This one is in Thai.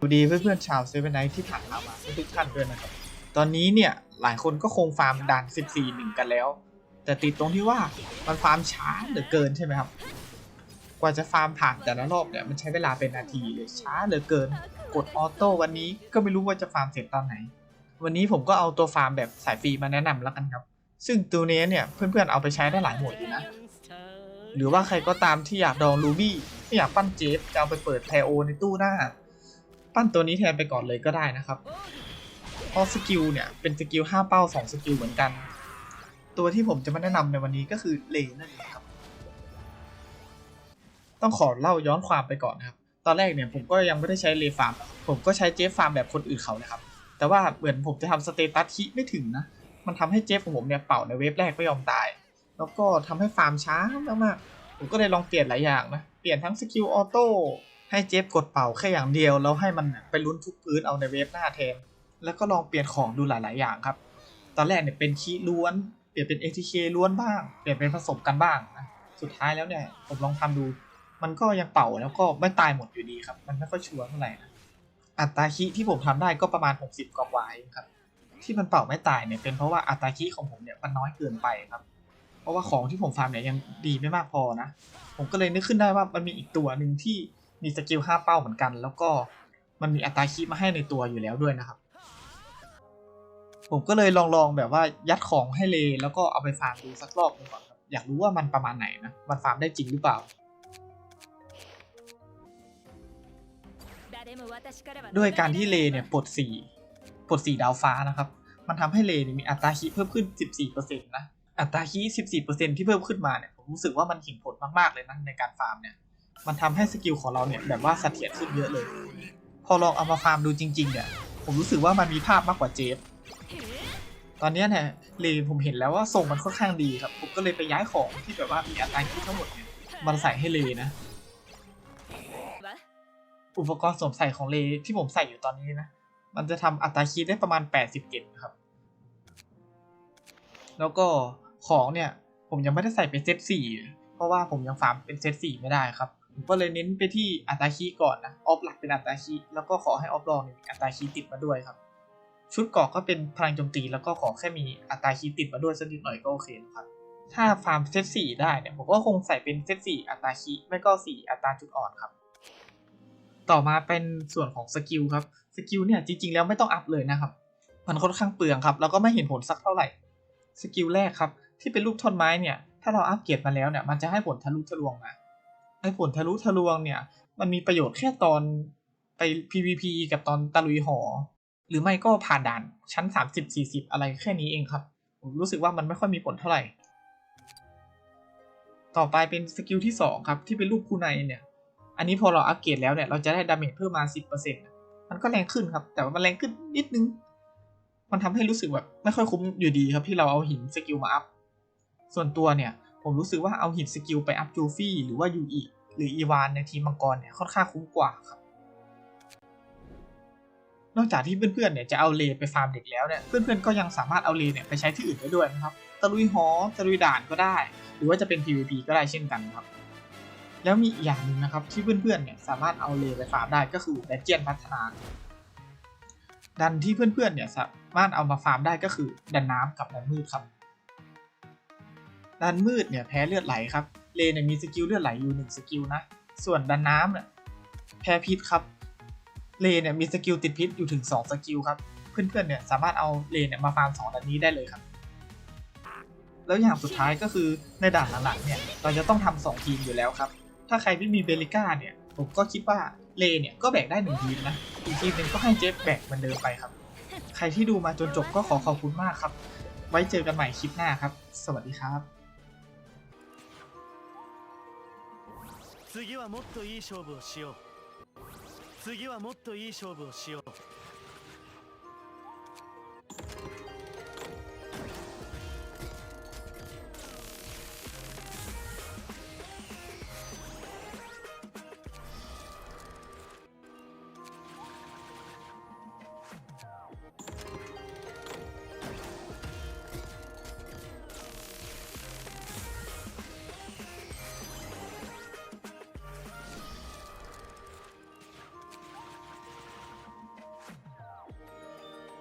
สวัสดีเพื่อนๆชาวเซเว่นไนที่ผ่านมามาทุกท่านด้วยนะครับ ตอนนี้เนี่ยหลายคนก็คงฟาร์มด่าน14หนึ่งกันแล้ว แต่ติดตรงที่ว่ามันฟาร์มช้าเหลือเกินใช่ไหมครับ กว่าจะฟาร์มผ่านแต่ละรอบเนี่ยมันใช้เวลาเป็นนาทีเลยช้าเหลือเกิน กดออโต้วันนี้ก็ไม่รู้ว่าจะฟาร์มเสร็จตอนไหน วันนี้ผมก็เอาตัวฟาร์มแบบสายฟรีมาแนะนำแล้วกันครับ ซึ่งตัวนี้เนี่ยเพื่อนๆเอาไปใช้ได้หลายโหมดอยู่นะหรือว่าใครก็ตามที่อยากดองรูบี้ไม่อยากปั้นเจฟจะเอาไปเปิดไทโอในตู้หน้า ปั้นตัวนี้แทนไปก่อนเลยก็ได้นะครับเพราะสกิลเนี่ยเป็นสกิล5เป้า2สกิลเหมือนกัน ตัวที่ผมจะมาแนะนำในวันนี้ก็คือเลนั่นเองครับ ต้องขอเล่าย้อนความไปก่อนนะครับ ตอนแรกเนี่ยผมก็ยังไม่ได้ใช้เลฟาร์ม ผมก็ใช้เจฟฟาร์มแบบคนอื่นเขาเลยครับ แต่ว่าเหมือนผมจะทำสเตตัสคิไม่ถึงนะ มันทำให้เจฟของผมเนี่ยเป่าในเวฟแรกไม่ยอมตาย แล้วก็ทำให้ฟาร์มช้ามากๆผมก็เลยลองเปลี่ยนหลายอย่างนะ เปลี่ยนทั้งสกิลออโต้ ให้เจฟกดเป่าแค่อย่างเดียว แล้วให้มันไปลุ้นทุกพื้นเอาในเวฟหน้าแทน แล้วก็ลองเปลี่ยนของดูหลาย ๆ อย่างครับ ตอนแรกเนี่ยเป็นคีล้วน เปลี่ยนเป็น ATK ล้วนบ้าง เปลี่ยนเป็นผสมกันบ้างนะ สุดท้ายแล้วเนี่ยผมลองทำดู มันก็ยังเป่าแล้วก็ไม่ตายหมดอยู่ดีครับ มันไม่ค่อยชัวร์เท่าไหร่นะอัตราคีที่ผมทำได้ก็ประมาณ 60กว่าๆเองครับ ที่มันเป่าไม่ตายเนี่ยเป็นเพราะว่าอัตราคีของผมเนี่ยมันน้อยเกินไปครับเพราะว่าของที่ผมฟาร์มเนี่ยยังดีไม่มากพอนะ ผมก็เลยนึกขึ้นได้ว่ามันมีอีกตัวหนึ่งที่ มีสกิล 5 เป้าเหมือนกัน แล้วก็มันมีอัตราคีมาให้ในตัวอยู่แล้วด้วยนะครับ ผมก็เลยลองลองแบบว่ายัดของให้เล แล้วก็เอาไปฟาร์มดูสักรอบหนึงก่อนอยากรู้ว่ามันประมาณไหนนะ มันฟาร์มได้จริงหรือเปล่า ด้วยการที่เลเนี่ยปลดสีปลดสีดาวฟ้านะครับ มันทำให้เลเนี่ยมีอัตราคีเพิ่มขึ้น 14%นะ อัตราคีย์14%ที่เพิ่มขึ้นมาเนี่ย ผมรู้สึกว่ามันเห็นผลมากๆเลยนะในการฟาร์มเนี่ย มันทำให้สกิลของเราเนี่ยแบบว่าเสถียรขึ้นเยอะเลย พอลองเอามาฟาร์มดูจริงๆเนี่ยผมรู้สึกว่ามันมีภาพมากกว่าเจฟตอนนี้เนี่ยเลผมเห็นแล้วว่าทรงมันค่อนข้างดีครับ ผมก็เลยไปย้ายของที่แบบว่ามีอัตราคีย์ทั้งหมดเนี่ยมาใส่ให้เลนะ อุปกรณ์สวมใส่ของเลที่ผมใส่อยู่ตอนนี้นะ มันจะทำอัตราคีย์ได้ประมาณ87นะครับ แล้วก็ของเนี่ยผมยังไม่ได้ใส่เป็นเซตสี่เพราะว่าผมยังฟาร์มเป็นเซตสี่ไม่ได้ครับ ผมก็เลยเน้นไปที่อัตราคีก่อนนะออฟหลักเป็นอัตราคีแล้วก็ขอให้ออฟรองมีอัตราคีติดมาด้วยครับ ชุดเกาะก็เป็นพลังโจมตีแล้วก็ขอแค่มีอัตราคีติดมาด้วยสักนิดหน่อยก็โอเคนะครับถ้าฟาร์มเซตสี่ได้เนี่ยผมก็คงใส่เป็นเซตสี่อัตราคีไม่ก็สี่อัตราจุดอ่อนครับ ต่อมาเป็นส่วนของสกิลครับสกิลเนี่ยจริงๆแล้วไม่ต้องอัพเลยนะครับมันค่อนข้างเปลืองครับแล้วก็ไม่เห็นผลสักเท่าไหร่สกิลแรกครับที่เป็นรูปท่อนไม้เนี่ยถ้าเราอัพเกรดมาแล้วเนี่ยมันจะให้ผลทะลุทะลวงมา ผลทะลุทะลวงเนี่ย มันมีประโยชน์แค่ตอนไป PVP กับตอนตะลุยหอ หรือไม่ก็ผ่านด่านชั้น 30-40 อะไรแค่นี้เองครับ ผมรู้สึกว่ามันไม่ค่อยมีผลเท่าไหร่ ต่อไปเป็นสกิลที่สองครับ ที่เป็นรูปคูไนเนี่ย อันนี้พอเราอัปเกรดแล้วเนี่ย เราจะได้ดาเมจเพิ่มมา 10%มันก็แรงขึ้นครับ แต่ว่ามันแรงขึ้นนิดนึง มันทำให้รู้สึกแบบไม่ค่อยคุ้มอยู่ดีครับที่เราเอาหินสกิลมาอัพ ส่วนตัวเนี่ย ผมรู้สึกว่าเอาหินสกิลไปอัพจูฟี่หรือว่ายูอิ หรืออีวานในทีมมังกรเนี่ยค่อนข้างคุ้มกว่าครับ นอกจากที่เพื่อนๆเนี่ยจะเอาเลไปฟาร์มเด็กแล้วเนี่ยเพื่อนๆก็ยังสามารถเอาเลเนี่ยไปใช้ที่อื่นได้ด้วยนะครับตะลุยหอตะลุยด่านก็ได้ หรือว่าจะเป็น PVP ก็ได้เช่นกันครับ แล้วมีอีกอย่างหนึ่งนะครับที่เพื่อนๆเนี่ยสามารถเอาเลไปฟาร์มได้ก็คือแบเจียนพัฒนาดันที่เพื่อนๆเนี่ยสามารถเอามาฟาร์มได้ก็คือดันน้ำกับดันมืดครับ ดันมืดเนี่ยแพ้เลือดไหลครับ เลเนี่ยมีสกิลเลือดไหลอยู่หนึ่งสกิลนะ ส่วนดันน้ำเนี่ยแพ้พิษครับ เลเนี่ยมีสกิลติดพิษอยู่ถึง 2 สกิลครับ เพื่อนๆเนี่ยสามารถเอาเลเนี่ยมาฟาร์ม2ดันนี้ได้เลยครับ แล้วอย่างสุดท้ายก็คือในด่านหลังๆเนี่ยเราจะต้องทำสองทีมอยู่แล้วครับ ถ้าใครไม่มีเบลิก้าเนี่ยผมก็คิดว่าเลเนี่ยก็แบกได้หนึ่งทีมนะ อีกทีมหนึ่งก็ให้เจฟแบกเหมือนเดิมไปครับ ใครที่ดูมาจนจบก็ขอขอบคุณมากครับ ไว้เจอกันใหม่คลิปหน้าครับ สวัสดีครับ 次はもっといい勝負をしよう。次はもっといい勝負をしよう。